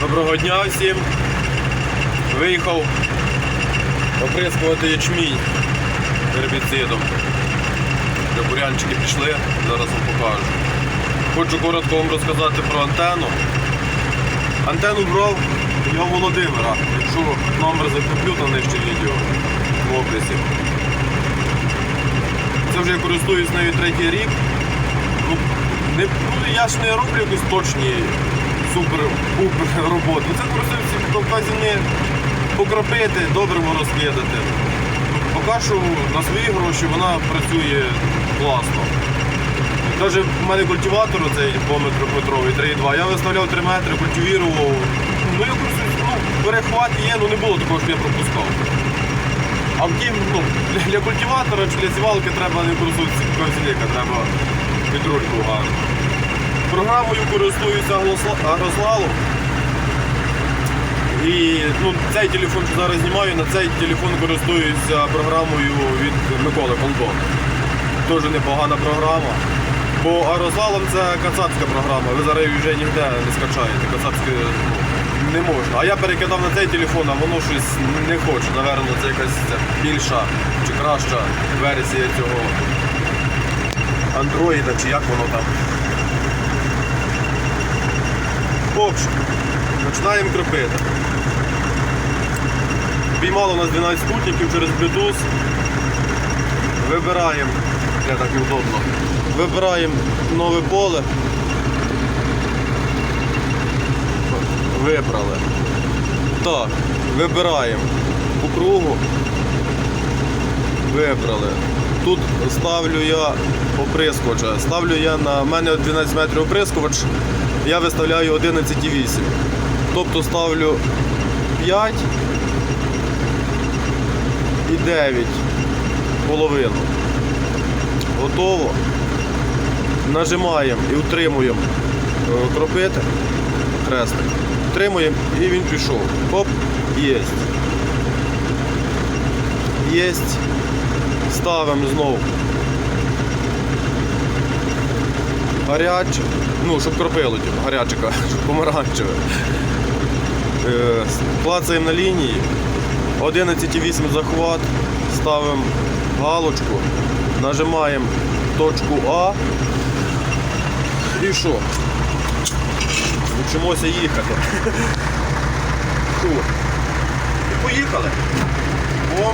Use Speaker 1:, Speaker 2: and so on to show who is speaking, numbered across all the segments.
Speaker 1: Доброго дня всім. Виїхав оприскувати ячмінь гербіцидом. Бурянчики пішли, зараз вам покажу. Хочу коротко вам розказати про антенну. Антенну брав у Володимира, якщо номер закріплю там нижче відео в описі. Це вже я користуюсь нею третій рік. Ну, не, ну, я ж не роблю якісь точні супер-пупер роботи. Це просто всі вказані покропити, добримо розкидати. Поки що на свої гроші вона працює класно. Навіть в мене культиватор цей двометрометровий 3,2, я виставляв 3 метри, культивірував. Ну якось ну, перехват є, ну не було такого, що я пропускав. А втім, ну, для- культиватора чи для сівалки треба не користуватися козіліка, треба під рульку гарно. Програмою користуюся Аглосла- І ну, цей телефон, що зараз знімаю, на цей телефон користуюся програмою від Миколи Колдон. Дуже непогана програма. Бо Аерозалом це кацапська програма, ви зараз вже ніде не скачаєте. Кацапське ну, не можна. А я перекидав на цей телефон, а воно щось не хоче. Наверно, це якась більша чи краща версія цього андроїда, чи як воно там. В починаємо кропити. Піймало нас 12 спутників через Bluetooth. Вибираємо, для так удобно. Вибираємо нове поле. Вибрали. Так, вибираємо по кругу. Вибрали. Тут ставлю я оприскувача. Ставлю я на мене 12 метрів оприскувач, я виставляю 11,8. Тобто ставлю 5 і 9 половину. Готово. Нажимаємо і утримуємо е, кропити. Хрестик. Утримуємо і він пішов. Оп, єсть. Єсть. Ставимо знову. Гаряче. Ну, щоб кропило, типу, гаряче, кажу, помаранчеве. Е, Клацаємо на лінії. 11,8 захват. Ставимо галочку. Нажимаємо точку А. І що? Вчимося їхати. І поїхали. О.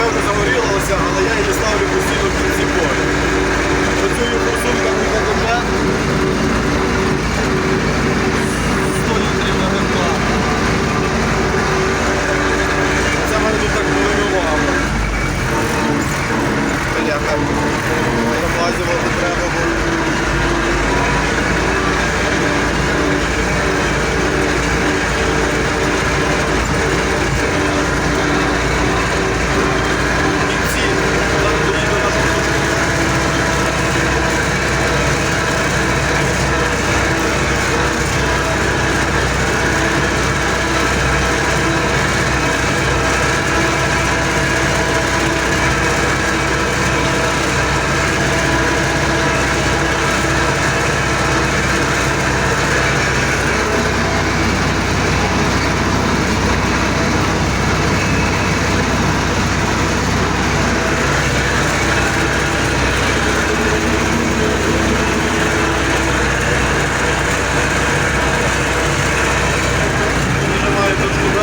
Speaker 1: Поїхали, загорілася, але я її ставлю постійно в кінці поля. Працюю форсунками КДЖ. 100 літрів на гектар. Це в мене тут так полювало. Бляха. Промазювати треба було. кінці. Зараз доїду на точку. Нажимаю точку Б.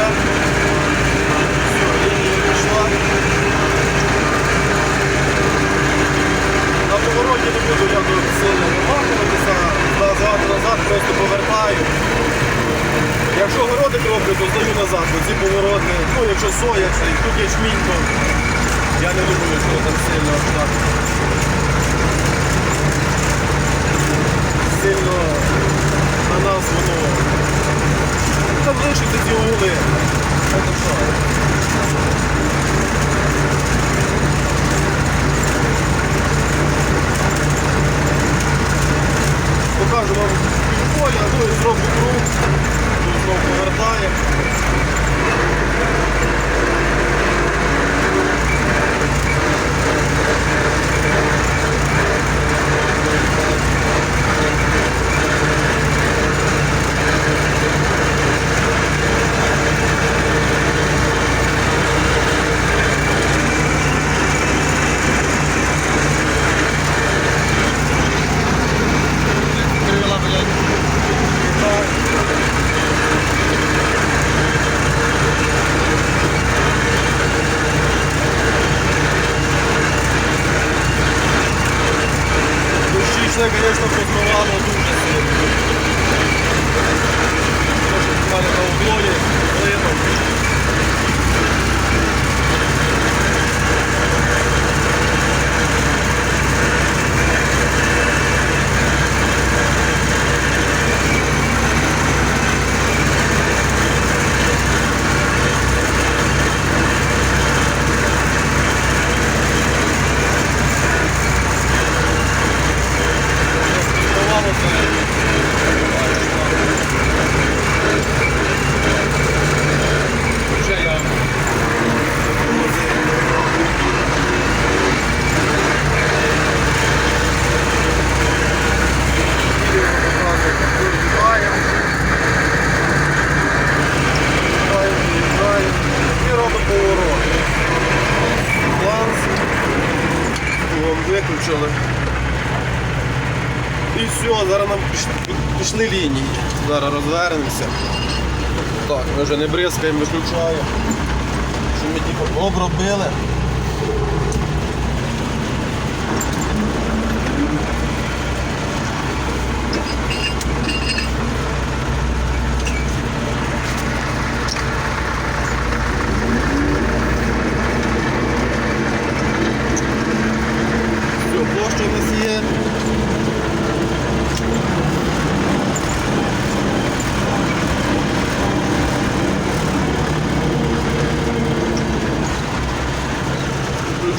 Speaker 1: Все, лінія пішла. На повороті не буду я тут сильно вимахуватися. Назад-назад просто повертаю. Якщо городи роблю, то здаю назад, бо ці повороти, ну якщо соя, і тут є шмінь, то я не думаю, що там сильно так. Сильно на нас воно там лишиться ці угли. Це що? Все, зараз нам пішли лінії. Зараз розвернемося. Так, ми вже не бризкаємо, виключаємо. Що ми типу обробили. Все, площа у нас є.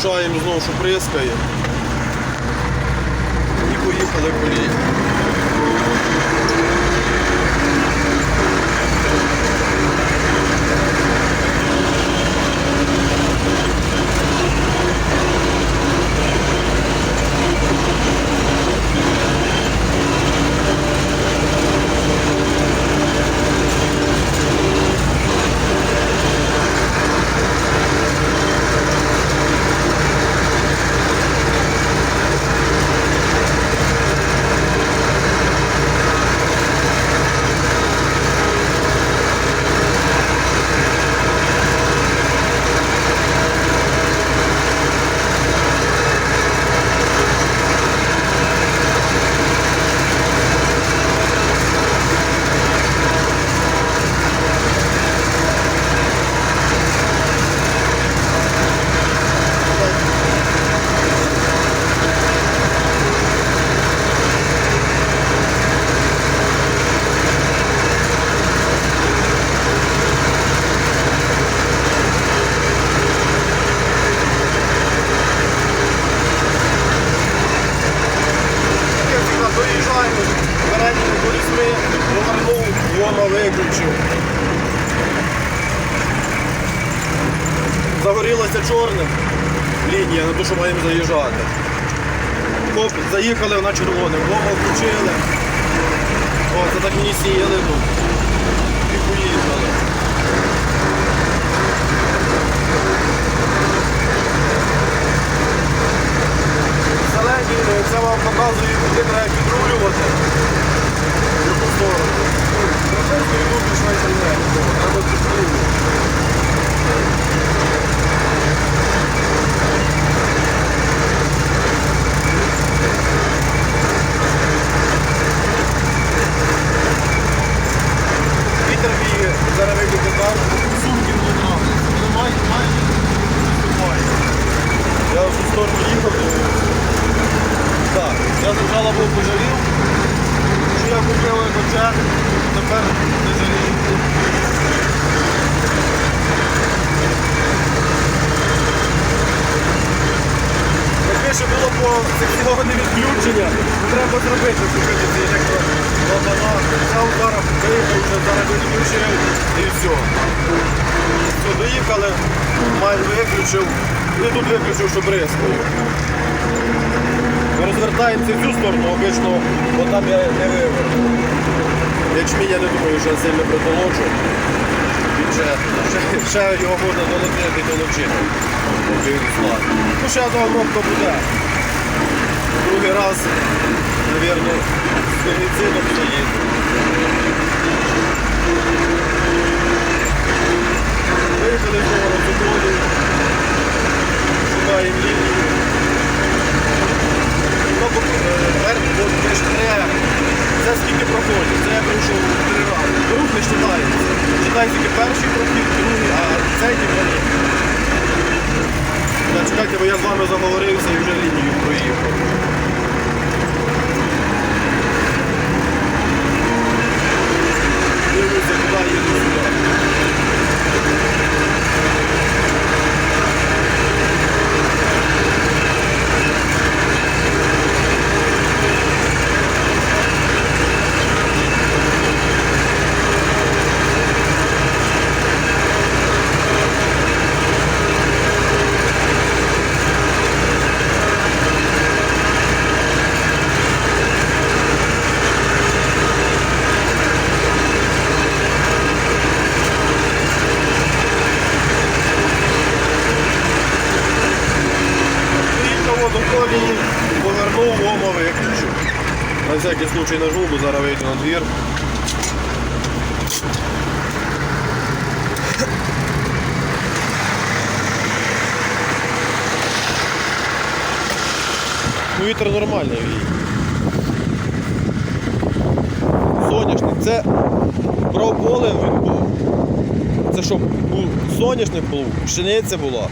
Speaker 1: Включаємо знову, що прискає. І поїхали по лінії. Як завжди, доїжджаємо, передніми колісми, повернув, воно виключив. Загорілося чорним лінія на те, що маємо заїжджати. Хоп, заїхали на червоне, воно включили. О, це так мені сіяли тут. І поїхали. Це вам показує, куди треба підрулювати. В яку сторону. Просто йду пішла і не. Треба підрулювати. Вітер бігає, зараз вийде так, сумки не трапить. Немає, немає, немає. Я в цю сторону їхав. Так, я спочатку був пожалів, що я купив тепер не жалію. Якби ще було по фіксоване відключення, треба зробити, купити цей електролобана. Взяв зараз, виїхав, вже зараз відключив і все. Доїхали, май виключив, і тут виключив, що бризкою. Ми розвертаємося в цю сторону, обично, бо там я не виверну. Ячмінь я не думаю, що я сильно притолочу. Він ще, ще, ще його можна долетити, долучити. Ну ще одна обробка буде. Другий раз, мабуть, з фунгіцидом заїду. Виїхали знову на. Шукаємо лінію. Ну, бо, е, верх, бо не- Це скільки проходить, це я пройшов три рази. Друг не читається. Читає тільки перший прохід, другий, а цей тільки. чекайте, бо я з вами заговорився і вже лінію проїхав. Случай нажму, бо зараз вийду на двір. Вітер нормальний. Соняшник. Це про поле він був. Це що, був соняшник був, пшениця була.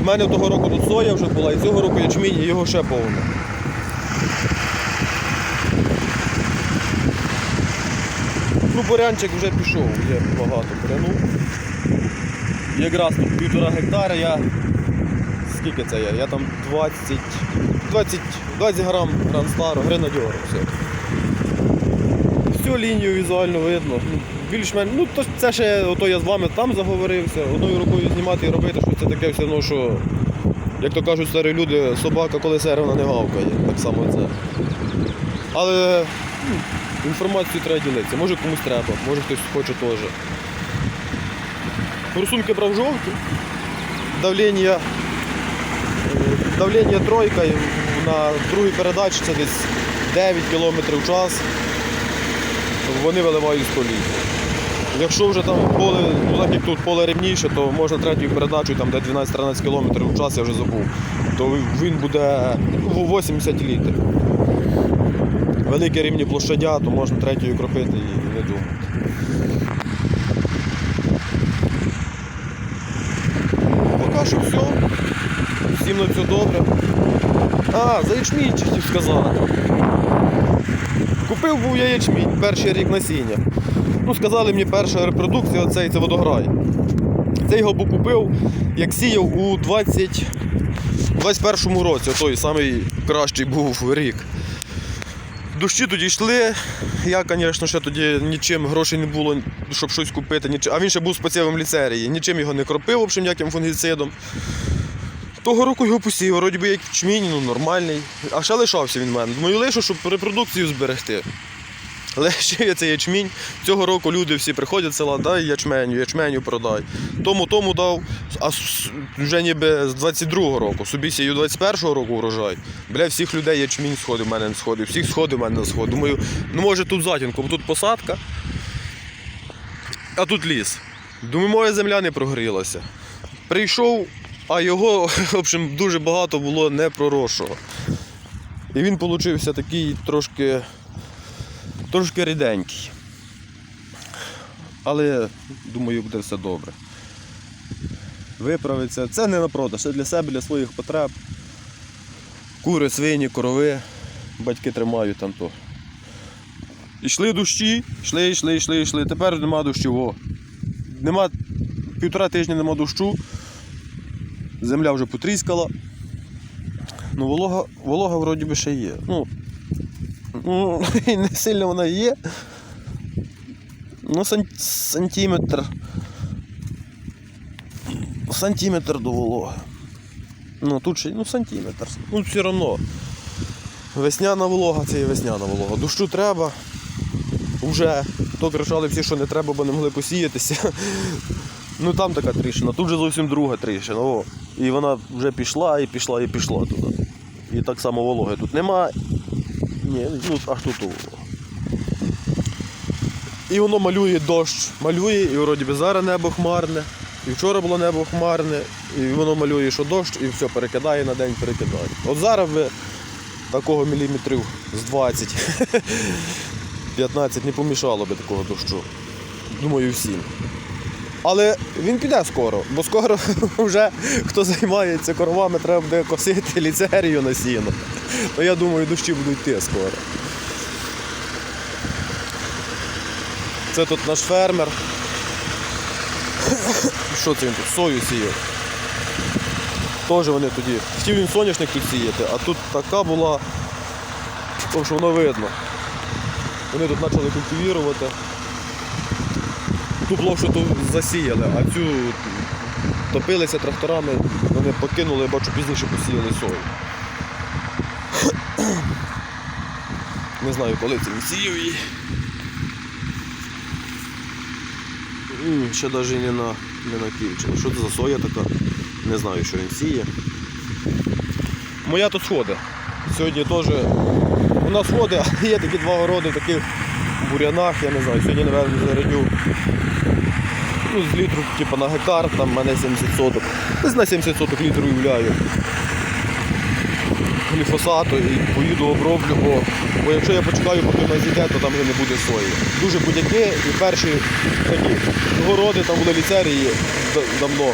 Speaker 1: У мене того року тут соя вже була, і цього року ячмінь, і його ще повно. Бурянчик вже пішов, є багато буряну. Якраз тут півтора гектара я. Скільки це я? Я там 20. 20, 20 грам гранстару, гренадьору. Все. Всю лінію візуально видно. Ну, Більш-менш, ну то це ще ото я з вами там заговорився, одною рукою знімати і робити, що це таке все одно, що, як то кажуть старі люди, собака коли сере, не гавкає. Так само це. Але ну, інформацію треба ділитися. Може комусь треба, може хтось хоче теж. Рисунки брав жовті, давлення, е, давлення тройка на другій передачі це десь 9 км в час. Вони виливають 100 літрів. Якщо вже там поле, ну так як тут поле рівніше, то можна третю передачу, там де 12-13 км в час, я вже забув, то він буде ну, 80 літрів. Великі рівні площадя, то можна третьою кропити і не думати. Поки що все. Всім на все добре. А, за ячмінь хотів сказати. Купив був я ячмінь, перший рік насіння. Ну, сказали мені перша репродукція, оцей це водограй. Цей його був купив, як сіяв у 20... 21 році, той самий кращий був рік. Дощі тоді йшли. Я, звісно, ще тоді нічим грошей не було, щоб щось купити. А він ще був спеціалом ліцерії. Нічим його не кропив, в общем, ніяким фунгіцидом. Того року його посів, вроді би як чмінь, ну нормальний. А ще лишався він в мене. Думаю, лишу, щоб репродукцію зберегти. Лишив я цей ячмінь. Цього року люди всі приходять з села, дай ячменю, ячменю продай. Тому тому дав, а вже ніби з 22-го року, собі сію 21-го року врожай. Бля, всіх людей ячмінь сходив, в мене не сходив, всіх сходив, в мене не сходив. Думаю, ну може тут затінку, бо тут посадка, а тут ліс. Думаю, моя земля не прогрілася. Прийшов, а його, в общем, дуже багато було непроросшого. І він получився такий трошки, трошки ріденький. Але думаю, буде все добре. Виправиться. Це не на продаж, це для себе, для своїх потреб. Кури, свині, корови. Батьки тримають там то. Ішли дощі, йшли, йшли, йшли, йшли. Тепер нема дощу. О. Нема півтора тижня нема дощу. Земля вже потріскала. Ну, волога, волога вроді би ще є. Ну і не сильно вона є. Ну, сан- сантиметр. Сантиметр до вологи. Ну, тут ще ну, сантиметр. Ну, все одно. Весняна волога це є весняна волога. Дощу треба. Уже. То кричали всі, що не треба, бо не могли посіятися. Ну там така тріщина, тут вже зовсім друга тріщина. О. І вона вже пішла і пішла і пішла туди. І так само вологи тут нема. Ні, ну аж тут. І воно малює дощ, малює, і вроді би зараз небо хмарне. І вчора було небо хмарне, і воно малює, що дощ, і все перекидає на день, перекидає. От зараз би такого міліметрів з 20, 15 не помішало би такого дощу. Думаю, всім. Але він піде скоро, бо скоро вже хто займається коровами, треба буде косити ліцерію на сіно. То я думаю, дощі будуть йти скоро. Це тут наш фермер. Що це він тут? Сою сіяв. Теж вони тоді. Хотів він соняшник тут сіяти, а тут така була, тому що воно видно. Вони тут почали культивірувати. Ту площу засіяли, а цю топилися тракторами, вони покинули, бачу, пізніше посіяли сою. Не знаю, коли це він сіяв її. Ще навіть не на, не на кільчині. Що це за соя така? Не знаю, що він сіє. Моя тут сходить. Сьогодні теж у нас води, а є такі два городи таких бурянах, я не знаю, сьогодні, напевно, зарядю. Ну, з літру, типу, на гектар, там в мене 70 соток. Десь на 70 соток літру уявляю. Гліфосату і поїду оброблю, бо, бо якщо я почекаю, поки вона зійде, то там вже не буде сої. Дуже будь-яке і перші такі городи, там були ліцерії да- давно.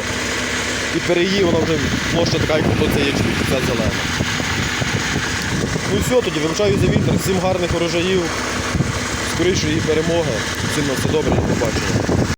Speaker 1: І переї, вона вже площа така, як це ячмінь, вся зелена. Ну і все, тоді вирушаю за вітер, всім гарних урожаїв, скорішої перемоги. Всім на все добре, до побачення.